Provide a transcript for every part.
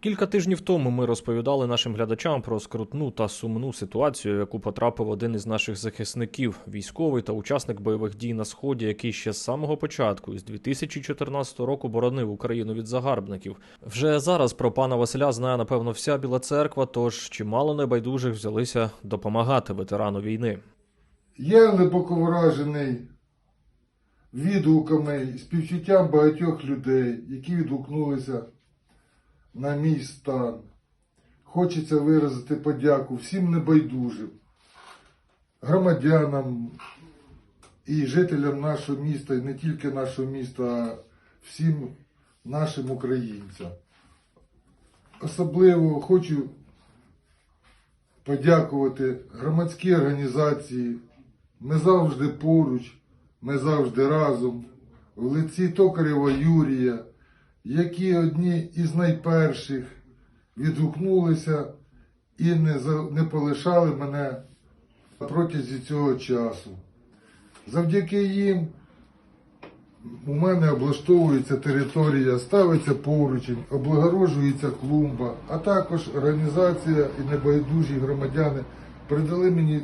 Кілька тижнів тому ми розповідали нашим глядачам про скрутну та сумну ситуацію, в яку потрапив один із наших захисників, військовий та учасник бойових дій на сході, який ще з самого початку, з 2014 року, боронив Україну від загарбників. Вже зараз про пана Василя знає напевно вся біла церква. Тож чимало небайдужих взялися допомагати ветерану війни. Я глибоко вражений відгуками співчуттям багатьох людей, які відгукнулися на мій стан. Хочеться виразити подяку всім небайдужим, громадянам і жителям нашого міста, і не тільки нашого міста, а всім нашим українцям. Особливо хочу подякувати громадській організації. Ми завжди поруч, ми завжди разом. В лиці Токарєва Юрія, які одні із найперших відгукнулися і не, не полишали мене протязі цього часу. Завдяки їм у мене облаштовується територія, ставиться поручень, облагороджується клумба, а також організація і небайдужі громадяни передали мені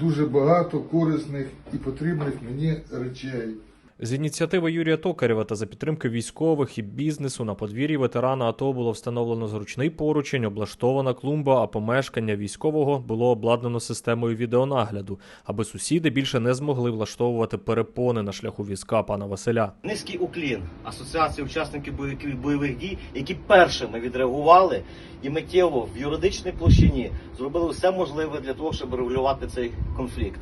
дуже багато корисних і потрібних мені речей. З ініціативи Юрія Токарєва та за підтримки військових і бізнесу на подвір'ї ветерана АТО було встановлено зручний поручень, облаштована клумба, а помешкання військового було обладнано системою відеонагляду, аби сусіди більше не змогли влаштовувати перепони на шляху візка пана Василя. Низький уклін Асоціації учасників бойових, дій, які першими відреагували і миттєво в юридичній площині зробили все можливе для того, щоб регулювати цей конфлікт.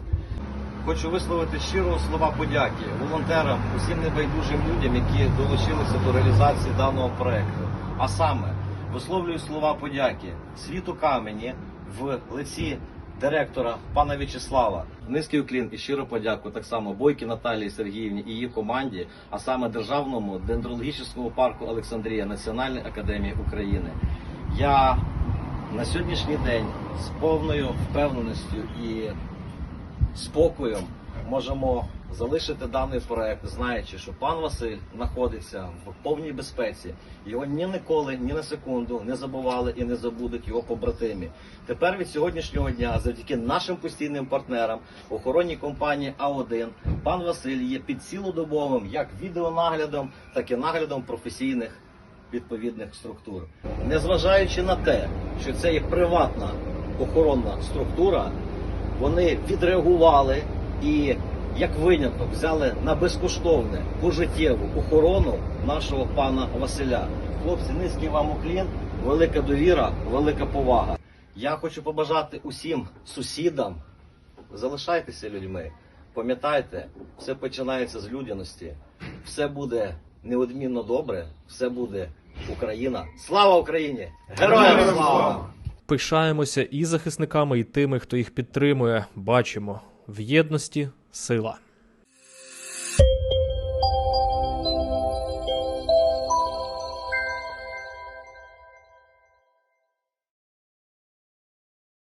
Хочу висловити щиро слова подяки волонтерам, усім небайдужим людям, які долучилися до реалізації даного проекту. А саме висловлюю слова подяки світу камені в лиці директора пана В'ячеслава. Низький уклін і щиро подяку так само Бойки Наталії Сергіївні і її команді, а саме державному дендрологічному парку Олександрія Національної академії України. Я на сьогоднішній день з повною впевненістю і спокоєм можемо залишити даний проект, знаючи, що пан Василь знаходиться в повній безпеці. Його ні ніколи, ні на секунду не забували і не забудуть його побратимі. Тепер від сьогоднішнього дня, завдяки нашим постійним партнерам, охоронній компанії А1, пан Василь є під цілодобовим як відеонаглядом, так і наглядом професійних відповідних структур. Незважаючи на те, що це є приватна охоронна структура, вони відреагували і як виняток взяли на безкоштовне пожиттєву охорону нашого пана Василя. Хлопці, низький вам уклін, велика довіра, велика повага. Я хочу побажати усім сусідам, залишайтеся людьми. Пам'ятайте, все починається з людяності. Все буде неодмінно добре, все буде Україна. Слава Україні! Героям слава! Пишаємося і захисниками, і тими, хто їх підтримує. Бачимо в єдності сила.